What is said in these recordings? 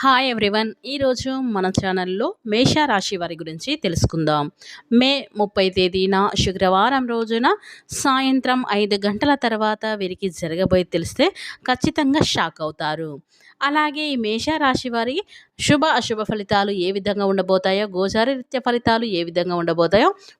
Hi everyone ఈరోజు మన ఛానల్లో మేషరాశి వారి గురించి తెలుసుకుందాం. మే ముప్పై తేదీన శుక్రవారం రోజున సాయంత్రం ఐదు గంటల తర్వాత వీరికి జరగబోయే తెలిస్తే ఖచ్చితంగా షాక్ అవుతారు. అలాగే ఈ మేషరాశి వారి శుభ అశుభ ఫలితాలు ఏ విధంగా ఉండబోతాయో గోచారరీత్య ఫలితాలు ఏ విధంగా ఉండబోతాయో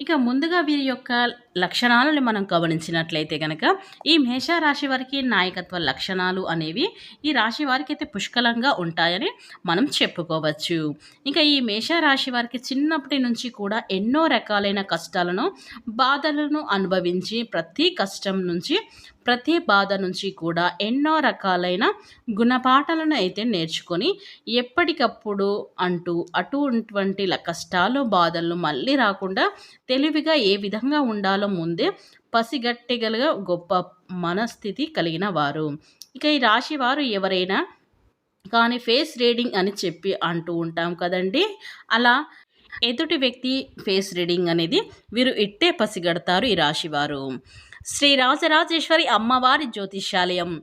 ఇక ముందుగా వీరి యొక్క లక్షణాలను మనం గమనించినట్లయితే కనుక ఈ మేషరాశి వారికి నాయకత్వ లక్షణాలు అనేవి ఈ రాశి వారికి అయితే పుష్కలంగా ఉంటాయని మనం చెప్పుకోవచ్చు. ఇంకా ఈ మేషరాశి వారికి చిన్నప్పటి నుంచి కూడా ఎన్నో రకాలైన కష్టాలను బాధలను అనుభవించి ప్రతి కష్టం నుంచి ప్రతి బాధ నుంచి కూడా ఎన్నో రకాలైన గుణపాఠాలను అయితే నేర్చుకొని ఎప్పటికప్పుడు అంటూ అటువంటి కష్టాలు బాధలు మళ్ళీ రాకుండా తెలివిగా ఏ విధంగా ఉండాలో ముందే పసిగట్టగలగా గొప్ప మనస్థితి కలిగిన వారు. ఇక ఈ రాశి వారు ఎవరైనా కానీ ఫేస్ రీడింగ్ అని చెప్పి అంటూ ఉంటాం కదండి. అలా ఎదుటి వ్యక్తి ఫేస్ రీడింగ్ అనేది వీరు ఇట్టే పసిగడతారు ఈ రాశివారు. శ్రీ రాజరాజేశ్వరి అమ్మవారి జ్యోతిష్యాలయం.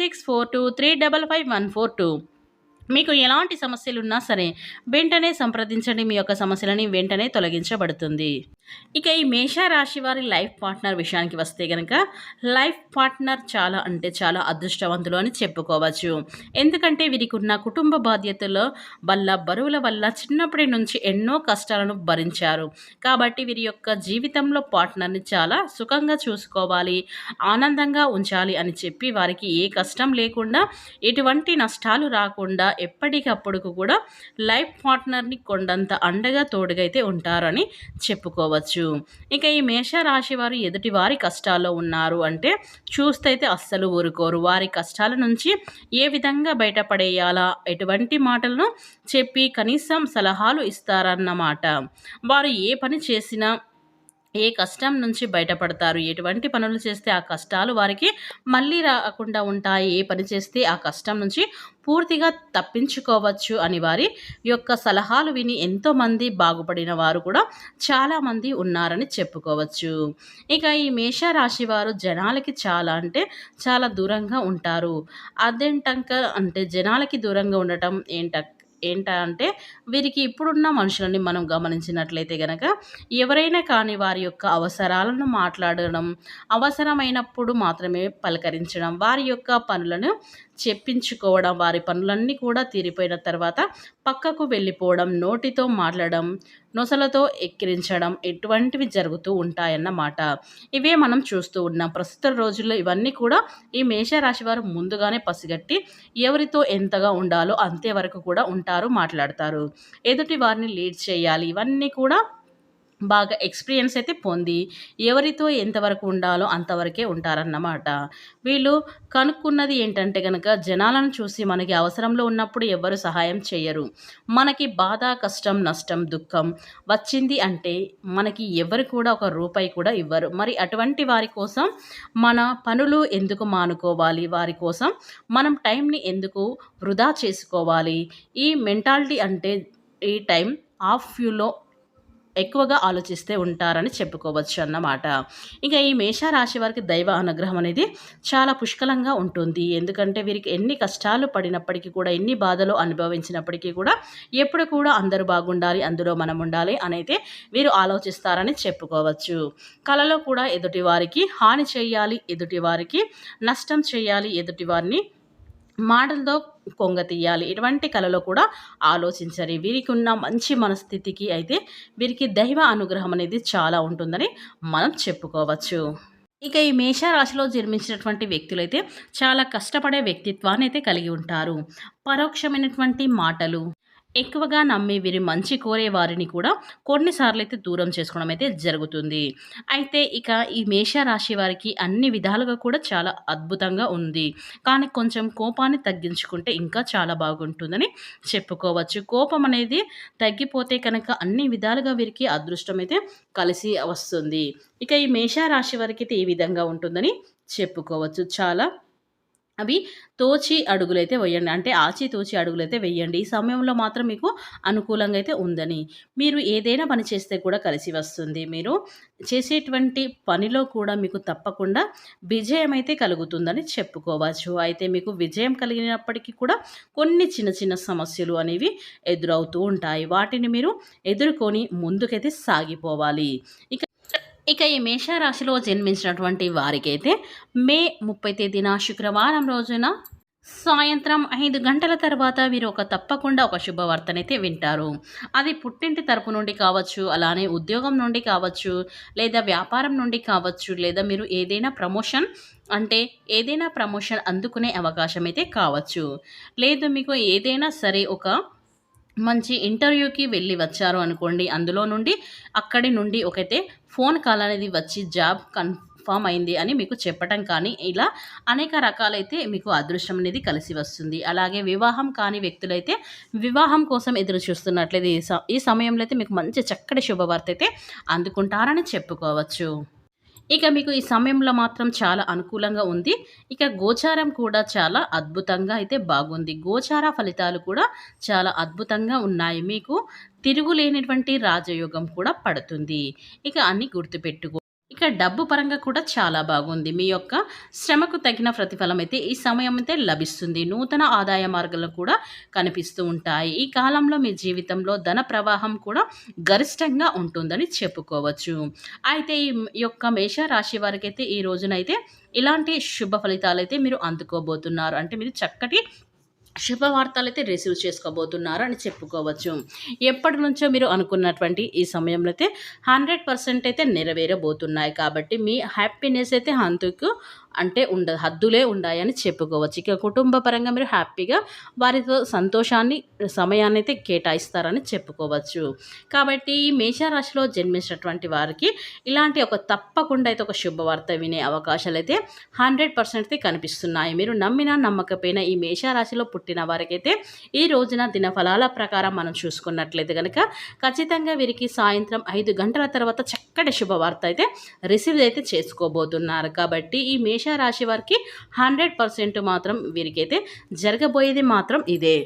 six four two three double five one four two. మీకు ఎలాంటి సమస్యలు ఉన్నా సరే వెంటనే సంప్రదించండి. మీ యొక్క సమస్యలని వెంటనే తొలగించబడుతుంది. ఇక ఈ మేషరాశి వారి లైఫ్ పార్ట్నర్ విషయానికి వస్తే కనుక లైఫ్ పార్ట్నర్ చాలా అంటే చాలా అదృష్టవంతులు అని చెప్పుకోవచ్చు. ఎందుకంటే వీరికి ఉన్న కుటుంబ బాధ్యతల వల్ల బరువుల వల్ల చిన్నప్పటి నుంచి ఎన్నో కష్టాలను భరించారు. కాబట్టి వీరి యొక్క జీవితంలో పార్ట్నర్ని చాలా సుఖంగా చూసుకోవాలి ఆనందంగా ఉంచాలి అని చెప్పి వారికి ఏ కష్టం లేకుండా ఎటువంటి నష్టాలు రాకుండా ఎప్పటికప్పుడు కూడా లైఫ్ పార్ట్నర్ని కొండంత అండగా తోడుగైతే ఉంటారని చెప్పుకోవచ్చు. ఇక ఈ మేషరాశి వారు ఎదుటి వారి కష్టాల్లో ఉన్నారు అంటే చూస్తే అయితే అస్సలు ఊరుకోరు. వారి కష్టాల నుంచి ఏ విధంగా బయటపడేయాలా? ఎటువంటి మాటలను చెప్పి కనీసం సలహాలు ఇస్తారన్నమాట. వారు ఏ పని చేసినా ఏ కష్టం నుంచి బయటపడతారు? ఎటువంటి పనులు చేస్తే ఆ కష్టాలు వారికి మళ్ళీ రాకుండా ఉంటాయి? ఏ పని చేస్తే ఆ కష్టం నుంచి పూర్తిగా తప్పించుకోవచ్చు? అని వారి యొక్క సలహాలు విని ఎంతోమంది బాగుపడిన వారు కూడా చాలామంది ఉన్నారని చెప్పుకోవచ్చు. ఇక ఈ మేషరాశి వారు జనాలకి చాలా అంటే చాలా దూరంగా ఉంటారు. అదేంటంక అంటే జనాలకి దూరంగా ఉండటం ఏంట ఏంటంటే వీరికి ఇప్పుడున్న మనుషులని మనం గమనించినట్లయితే కనుక ఎవరైనా కానీ వారి యొక్క అవసరాలను మాట్లాడడం అవసరమైనప్పుడు మాత్రమే పలకరించడం వారి యొక్క పనులను చెప్పించుకోవడం వారి పనులన్నీ కూడా తీరిపోయిన తర్వాత పక్కకు వెళ్ళిపోవడం నోటితో మాట్లాడడం నొసలతో ఎక్కిరించడం ఎటువంటివి జరుగుతూ ఉంటాయన్నమాట. ఇవే మనం చూస్తూ ఉన్నాం. ప్రస్తుత రోజుల్లో ఇవన్నీ కూడా ఈ మేషరాశి వారు ముందుగానే పసిగట్టి ఎవరితో ఎంతగా ఉండాలో అంతే వరకు కూడా ఉంటారు మాట్లాడతారు. ఎదుటి వారిని లీడ్ చేయాలి. ఇవన్నీ కూడా బాగా ఎక్స్పీరియన్స్ అయితే పొంది ఎవరితో ఎంతవరకు ఉండాలో అంతవరకే ఉంటారన్నమాట. వీళ్ళు కనుక్కున్నది ఏంటంటే కనుక జనాలను చూసి మనకి అవసరంలో ఉన్నప్పుడు ఎవరు సహాయం చేయరు. మనకి బాధ కష్టం నష్టం దుఃఖం వచ్చింది అంటే మనకి ఎవరు కూడా ఒక రూపాయి కూడా ఇవ్వరు. మరి అటువంటి వారి కోసం మన పనులు ఎందుకు మానుకోవాలి? వారి కోసం మనం టైంని ఎందుకు వృధా చేసుకోవాలి? ఈ మెంటాలిటీ అంటే ఈ టైం ఆఫ్ వ్యూలో ఎక్కువగా ఆలోచిస్తే ఉంటారని చెప్పుకోవచ్చు అన్నమాట. ఇంకా ఈ మేషరాశి వారికి దైవ అనుగ్రహం అనేది చాలా పుష్కలంగా ఉంటుంది. ఎందుకంటే వీరికి ఎన్ని కష్టాలు పడినప్పటికీ కూడా ఎన్ని బాధలు అనుభవించినప్పటికీ కూడా ఎప్పుడు కూడా అందరూ బాగుండాలి అందులో మనం ఉండాలి అనేది వీరు ఆలోచిస్తారని చెప్పుకోవచ్చు. కళలో కూడా ఎదుటి వారికి హాని చేయాలి ఎదుటి వారికి నష్టం చేయాలి ఎదుటి వారిని మాటలతో కొంగ తీయాలి. ఇటువంటి కళలో కూడా ఆలోచించాలి వీరికి ఉన్న మంచి మనస్థితికి అయితే వీరికి దైవ అనుగ్రహం అనేది చాలా ఉంటుందని మనం చెప్పుకోవచ్చు. ఇక ఈ మేషరాశిలో జన్మించినటువంటి వ్యక్తులైతే చాలా కష్టపడే వ్యక్తిత్వాన్ని అయితే కలిగి ఉంటారు. పరోక్షమైనటువంటి మాటలు ఎక్కువగా నమ్మి వీరి మంచి కోరే వారిని కూడా కొన్నిసార్లు అయితే దూరం చేసుకోవడం అయితే జరుగుతుంది. అయితే ఇక ఈ మేషరాశి వారికి అన్ని విధాలుగా కూడా చాలా అద్భుతంగా ఉంది. కానీ కొంచెం కోపాన్ని తగ్గించుకుంటే ఇంకా చాలా బాగుంటుందని చెప్పుకోవచ్చు. కోపం అనేది తగ్గిపోతే కనుక అన్ని విధాలుగా వీరికి అదృష్టం అయితే కలిసి వస్తుంది. ఇక ఈ మేషరాశి వారికి అయితే ఈ విధంగా ఉంటుందని చెప్పుకోవచ్చు. చాలా అవి తోచి అడుగులైతే వేయండి. అంటే ఆచి తోచి అడుగులైతే వేయండి. ఈ సమయంలో మాత్రం మీకు అనుకూలంగా అయితే ఉందని. మీరు ఏదైనా పని చేస్తే కూడా కలిసి వస్తుంది. మీరు చేసేటువంటి పనిలో కూడా మీకు తప్పకుండా విజయం అయితే కలుగుతుందని చెప్పుకోవచ్చు. అయితే మీకు విజయం కలిగినప్పటికీ కూడా కొన్ని చిన్న చిన్న సమస్యలు అనేవి ఎదురవుతూ ఉంటాయి. వాటిని మీరు ఎదుర్కొని ముందుకైతే సాగిపోవాలి. ఇక ఇక ఈ మేషరాశిలో జన్మించినటువంటి వారికైతే మే ముప్పై తేదీన శుక్రవారం రోజున సాయంత్రం ఐదు గంటల తర్వాత వీరు ఒక తప్పకుండా ఒక శుభవార్తనైతే వింటారు. అది పుట్టింటి తరపు నుండి కావచ్చు అలానే ఉద్యోగం నుండి కావచ్చు లేదా వ్యాపారం నుండి కావచ్చు లేదా మీరు ఏదైనా ప్రమోషన్ అంటే ఏదైనా ప్రమోషన్ అందుకునే అవకాశం అయితే కావచ్చు. లేదు మీకు ఏదైనా సరే ఒక మంచి ఇంటర్వ్యూకి వెళ్ళి వచ్చారు అనుకోండి. అందులో నుండి అక్కడి నుండి ఒకైతే ఫోన్ కాల్ అనేది వచ్చి జాబ్ కన్ఫామ్ అయింది అని మీకు చెప్పటం కానీ ఇలా అనేక రకాలైతే మీకు అదృష్టం అనేది కలిసి వస్తుంది. అలాగే వివాహం కాని వ్యక్తులైతే వివాహం కోసం ఎదురు చూస్తున్నట్లయితే ఈ సమయంలో అయితే మీకు మంచి చక్కటి శుభవార్త అయితే అందుకుంటారని చెప్పుకోవచ్చు. ఇక మీకు ఈ సమయంలో మాత్రం చాలా అనుకూలంగా ఉంది. ఇక గోచారం కూడా చాలా అద్భుతంగా అయితే బాగుంది. గోచార ఫలితాలు కూడా చాలా అద్భుతంగా ఉన్నాయి. మీకు తిరుగులేనటువంటి రాజయోగం కూడా పడుతుంది. ఇక అన్ని గుర్తుపెట్టుకో ఇక డబ్బు పరంగా కూడా చాలా బాగుంది. మీ యొక్క శ్రమకు తగిన ప్రతిఫలం అయితే ఈ సమయం అయితే లభిస్తుంది. నూతన ఆదాయ మార్గాలు కూడా కనిపిస్తూ ఉంటాయి. ఈ కాలంలో మీ జీవితంలో ధన ప్రవాహం కూడా గరిష్టంగా ఉంటుందని చెప్పుకోవచ్చు. అయితే ఈ యొక్క మేషరాశి వారికి అయితే ఈ రోజునైతే ఇలాంటి శుభ ఫలితాలు అయితే మీరు అందుకోబోతున్నారు. అంటే మీరు చక్కటి శుభవార్తలు అయితే రిసీవ్ చేసుకోబోతున్నారు అని చెప్పుకోవచ్చు. ఎప్పటి నుంచో మీరు అనుకున్నటువంటి ఈ సమయంలో అయితే హండ్రెడ్ పర్సెంట్ అయితే నెరవేరబోతున్నాయి. కాబట్టి మీ హ్యాపీనెస్ అయితే అంతకు అంటే ఉండ హద్దులే ఉండాయని చెప్పుకోవచ్చు. ఇక కుటుంబ పరంగా మీరు హ్యాపీగా వారితో సంతోషాన్ని సమయాన్ని అయితే కేటాయిస్తారని చెప్పుకోవచ్చు. కాబట్టి ఈ మేషరాశిలో జన్మించినటువంటి వారికి ఇలాంటి ఒక తప్పకుండా అయితే ఒక శుభవార్త వినే అవకాశాలు అయితే హండ్రెడ్ పర్సెంట్ అయితే కనిపిస్తున్నాయి. మీరు నమ్మిన నమ్మకపోయినా ఈ మేషరాశిలో పుట్టిన వారికైతే ఈ రోజున దినఫలాల ప్రకారం మనం చూసుకున్నట్లయితే కనుక ఖచ్చితంగా వీరికి సాయంత్రం ఐదు గంటల తర్వాత చక్కటి శుభవార్త అయితే రిసీవ్ అయితే చేసుకోబోతున్నారు. కాబట్టి ఈ మేష మేషరాశి వారికి హండ్రెడ్ పర్సెంట్ మాత్రం వీరికైతే జరగబోయేది మాత్రం ఇదే.